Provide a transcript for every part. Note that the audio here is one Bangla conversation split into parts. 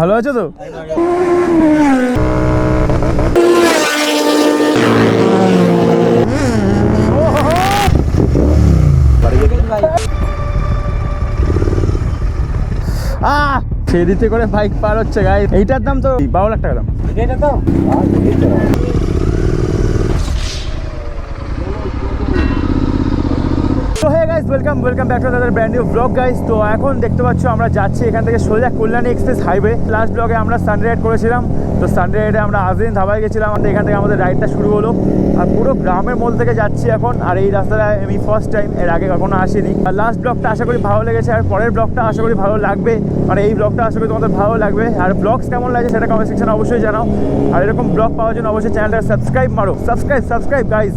ভালো আছো তো? ফেরিতে করে বাইক পার হচ্ছে গাই এইটার দাম তো বারো লাখ টাকা দাম। Guys welcome welcome back to দাদার ব্র্যান্ড নিউ ব্লগ গাইস তো এখন দেখতে পাচ্ছ, আমরা যাচ্ছি এখান থেকে সোজা কল্যাণী এক্সপ্রেস হাইওয়ে। লাস্ট ব্লগে আমরা সানডে রাইড করেছিলাম। তো সানডে রাইডে আমরা আজদিন ধাবায় গেছিলাম। আমাদের এখান থেকে আমাদের রাইডটা শুরু হলো। আর পুরো গ্রামের মধ্যে থেকে যাচ্ছি এখন। আর এই রাস্তাটা আমি ফার্স্ট টাইম এর আগে কখনো আসিনি। আর লাস্ট ব্লগটা আশা করি ভালো লেগেছে। আর পরের ব্লগটা আশা করি ভালো লাগবে। মানে এই ব্লগটা আশা করি তোমাদের ভালো লাগবে। আর ব্লগস কেমন লাগে সেটা কমেন্ট সেকশনে অবশ্যই জানাও। আর এরকম ব্লগ পাওয়ার জন্য অবশ্যই চ্যানেলটা সাবস্ক্রাইব মারো। সাবস্ক্রাইব সাবস্ক্রাইব গাইজ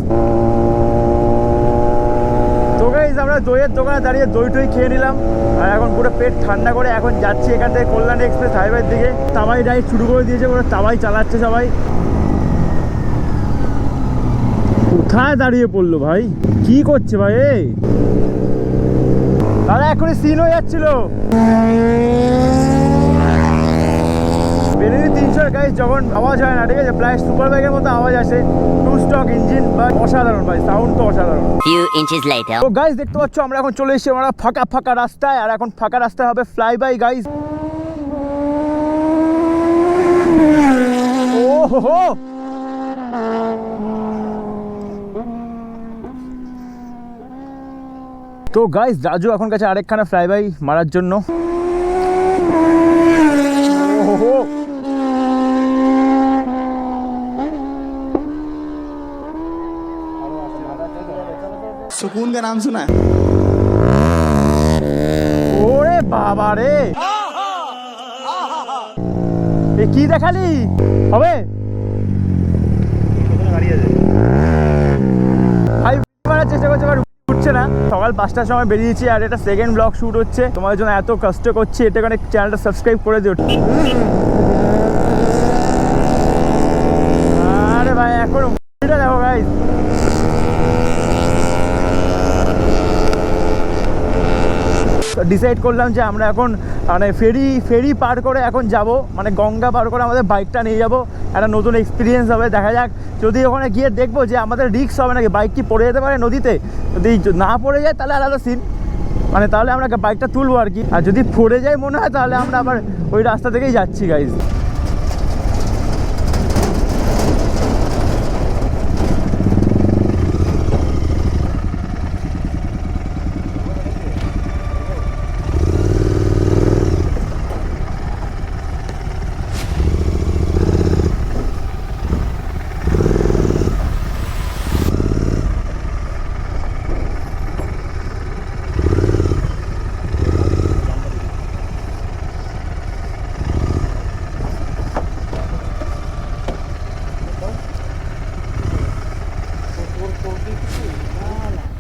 গাইজ আমরা দইয়ের দোকানে দাঁড়িয়ে দই টই খেয়ে নিলাম। আর এখন পুরো পেট ঠান্ডা করে এখন যাচ্ছি এখান থেকে কল্যাণী এক্সপ্রেস হাইওয়ের দিকে। তামাই রাইড শুরু করে দিয়েছে, পুরো তামাই চালাচ্ছে সবাই। কোথায় দাঁড়িয়ে পড়ল ভাই? কি করছে ভাই? দাদা এখনই সিন হয়ে যাচ্ছিল। তিনশো যখন আওয়াজ হয় না ঠিক আছে? প্রায় সুপার বাইকের মতো আওয়াজ আসে। টু স্টক ইঞ্জিন বা অসাধারণ ভাই সাউন্ড তো অসাধারণ। Few inches later. তো গাইজ দেখতে পাচ্ছ আমরা এখন চলে এসেছি আমরা ফাঁকা ফাঁকা রাস্তায় আর এখন ফাঁকা রাস্তায় হবে ফ্লাই বাই গাইস ও হো হো তো গাইস রাজু এখন কাছে আরেকখানা ফ্লাই বাই মারার জন্য ও হো হো। सुकून का नाम सुना है ওরে বাবা রে এ কি দেখালি হবে ভাই মারার চেষ্টা করছে বাট উঠছে না সকাল পাঁচটার সময় বেরিয়েছি আর এটা সেকেন্ড ব্লগ শুট হচ্ছে তোমার জন্য এত কষ্ট করছি এটা কারণে চ্যানেলটা সাবস্ক্রাইব করে দিও ডিসাইড করলাম যে আমরা এখন মানে ফেরি ফেরি পার করে এখন যাব মানে গঙ্গা পার করে আমাদের বাইকটা নিয়ে যাব। একটা নতুন এক্সপিরিয়েন্স হবে, দেখা যাক। যদি ওখানে গিয়ে দেখব যে আমাদের রিক্স হবে নাকি বাইক কি পড়ে যেতে পারে নদীতে? যদি না পড়ে যায়, তাহলে আলাদা সিন মানে তাহলে আমরা বাইকটা তুলবো আর কি। আর যদি পড়ে যায় মনে হয়, তাহলে আমরা আবার ওই রাস্তা থেকেই যাচ্ছি গাইজ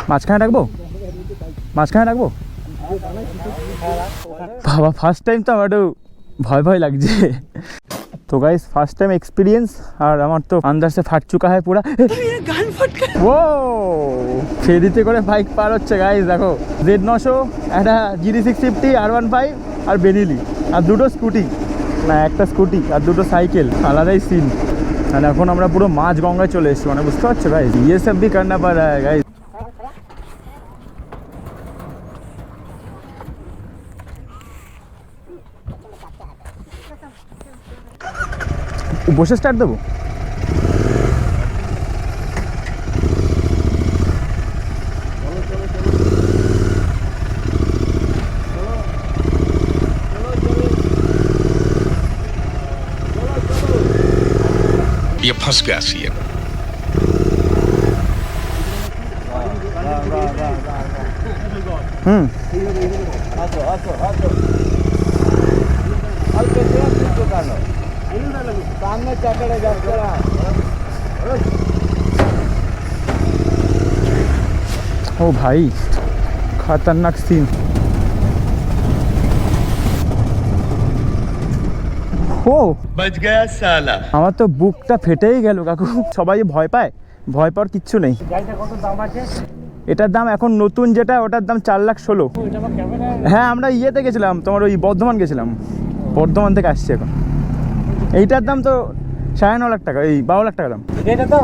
মাঝখানে রাখব? মাঝখানে রাখব? বাবা ফার্স্ট টাইম তো আমার একটু ভয় ভয় লাগছে। তো গাইস ফার্স্ট টাইম এক্সপিরিয়েন্স আর আমার তো আন্দাজে ফাট চুকা হয় পুরা। ও ফেরিতে করে বাইক পার হচ্ছে গাইস দেখো। জেড নশো একটা জিডি সিক্স ফিফটি আর ওয়ান ফাইভ আর বেনিলি আর দুটো স্কুটি না একটা স্কুটি আর দুটো সাইকেল আলাদাই সিন আর এখন আমরা পুরো মাঝ গঙ্গায় চলে এসেছি মানে বুঝতে পারছ গাইস ইয়ে সব ভি করনা পড় রা গাইস বসে স্টার্ট দেবো ये फंस गया सी ও ভাই খতরনাক সিন ও বাজ গয়া সালা। আমার তো বুকটা ফেটেই গেল কাকু। সবাই ভয় পায় ভয় পাওয়ার কিচ্ছু নেই। এটার দাম এখন নতুন যেটা ওটার দাম চার লাখ ষোলো। হ্যাঁ আমরা ইয়েতে গেছিলাম তোমার ওই বর্ধমান গেছিলাম। বর্ধমান থেকে আসছি এখন। এইটার দাম তো সাড়ে ন লাখ টাকা এই বারো লাখ টাকা দাম। এটা তো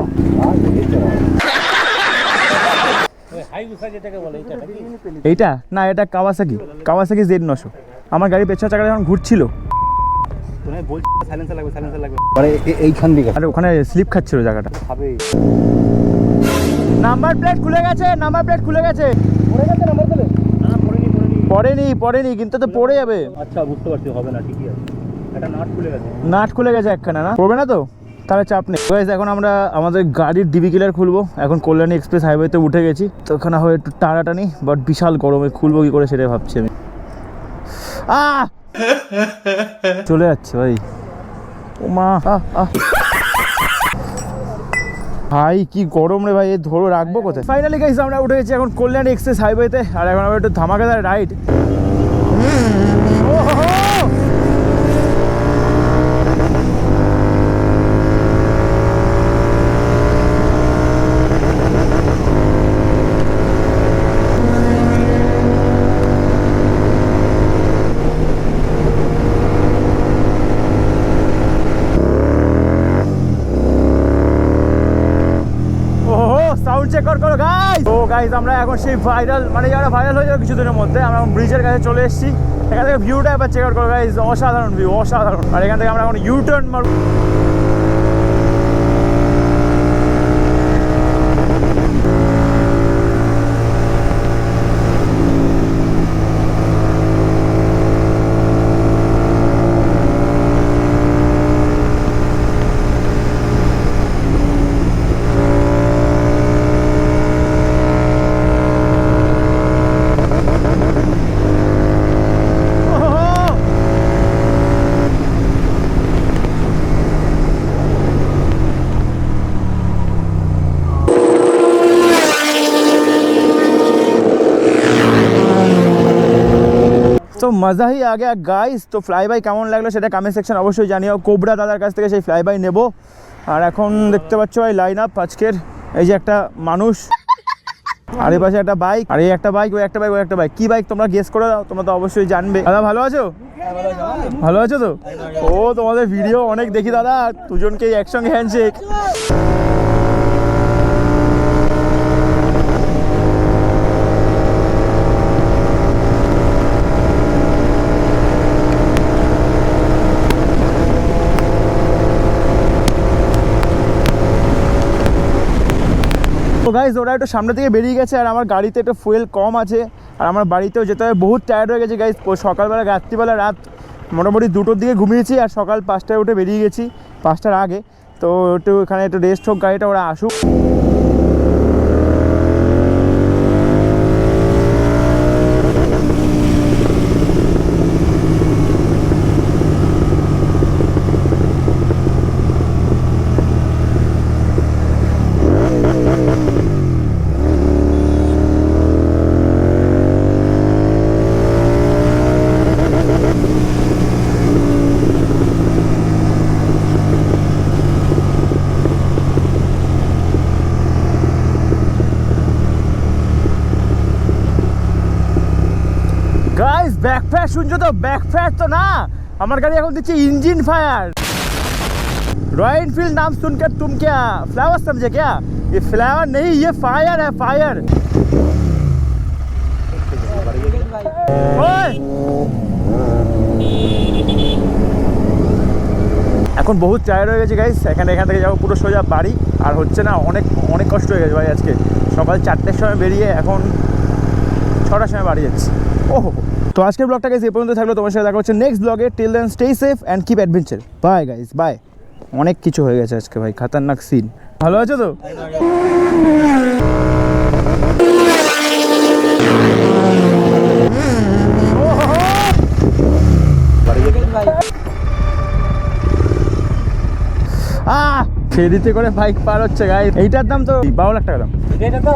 হাইগুসা যেটাকে বলে এটা নাকি? এইটা? না এটা কাওয়াসাকি। কাওয়াসাকি জেড নশো। আমার গাড়ি পেছনে চাকাটা যখন ঘুরছিল। তুমি বলছি সাইলেন্সার লাগবে সাইলেন্সার লাগবে। পরে এইখান দিকে। আরে ওখানে স্লিপ খাচ্ছিল জায়গাটা। নাম্বার প্লেট খুলে গেছে নাম্বার প্লেট খুলে গেছে। পড়েনি পড়েনি কিন্তু তো পড়ে যাবে। আচ্ছা বুঝতে পারছি হবে না ঠিকই আছে। নাট খুলে গেছে। একখানা, না? পড়বে না তো? তাহলে চাপ নেই। এখন আমরা আমাদের গাড়ির ডিবি কিলার খুলবো। এখন কল্যাণী এক্সপ্রেস হাইওয়েতে উঠে গেছি। তো ওখানে হয় একটু টানাটানি বাট বিশাল গরমে খুলবো কি করে সেটাই ভাবছি আমি। চলে যাচ্ছে ভাই। ও মা ভাই, কি গরম রে ভাই ধরো রাখব কোথায়? ফাইনালি গাইস আমরা উঠে গেছি এখন কল্যাণী এক্সপ্রেস হাইওয়েতে আর এখন আমরা একটু ধামাকাদার রাইড ওহো সাউন্ড চেক করো গাইস আমরা এখন সেই ভাইরাল মানে যারা ভাইরাল হয়ে যাবে কিছুদিনের মধ্যে, আমরা এখন ব্রিজের কাছে চলে এসেছি। এখান থেকে ভিউটা একবার চেক আউট করো গাইজ অসাধারণ ভিউ অসাধারণ। আর এখান থেকে আমরা এখন ইউটার্ন মারব। তো মজা হি আ গয়া। গাইস তো ফ্লাই বাই কেমন লাগল সেটা কমেন্ট সেকশন অবশ্যই জানিও। কোবরা দাদার কাছ থেকে সেই ফ্লাই বাই নেব। আর এখন দেখতে পাচ্ছ ভাই লাইন আপ আজকের। এই যে একটা মানুষ। আর এই পাশে একটা বাইক আর এই একটা বাইক ওই একটা বাইক ওই একটা বাইক কি বাইক তোমরা গেস করে দাও, তোমরা তো অবশ্যই জানবে। দাদা, ভালো আছো? ভালো আছো তো? ও, তোমাদের ভিডিও অনেক দেখি দাদা। দুজনকে একসঙ্গে হ্যান্ডশেক তো গাইজ ওরা একটু সামনে থেকে বেরিয়ে গেছে আর আমার গাড়িতে একটু ফুয়েল কম আছে আর আমার বাড়িতেও যেতে হবে। বহুত টায়ার্ড হয়ে গেছে গাইজ সকালবেলা, রাত্রিবেলা, রাত মোটামুটি দুটোর দিকে ঘুমিয়েছি আর সকাল পাঁচটায় উঠে বেরিয়ে গেছি, পাঁচটার আগে। তো একটু এখানে একটু রেস্ট হোক, গাড়িটা ওরা আসুক। बैक फायर শুনছো তো बैक फायर तो ना আমার গাড়ি এখন দিচ্ছে इंजन फायर रॉयल एनफील्ड नाम सुनकर तुम क्या फ्लावर समझे क्या ये फ्लावर नहीं ये फायर है फायर ओए এখন বহুত টায়ার্ড হয়ে গেছে গাইস এখানে এখান থেকে যাবো পুরো সোজা বাড়ি আর হচ্ছে না অনেক অনেক কষ্ট হয়ে গেছে ভাই আজকে সকাল চারটের সময় বেরিয়ে এখন ছটার সময় বাড়ি যাচ্ছি ওহো তো আজকের ব্লগটা গাইস এই পর্যন্ত থাকল। তোমার সাথে দেখা হচ্ছে নেক্সট ব্লগে till then stay safe and keep adventure bye guys bye অনেক কিছু হয়ে গেছে আজকে, ভাই, খাতারনাক সিন ভালো আছো তো? ফেরিতে করে বাইক পার হচ্ছে গাই এইটার দাম তো বারো লাখ টাকা দাম। এটা তো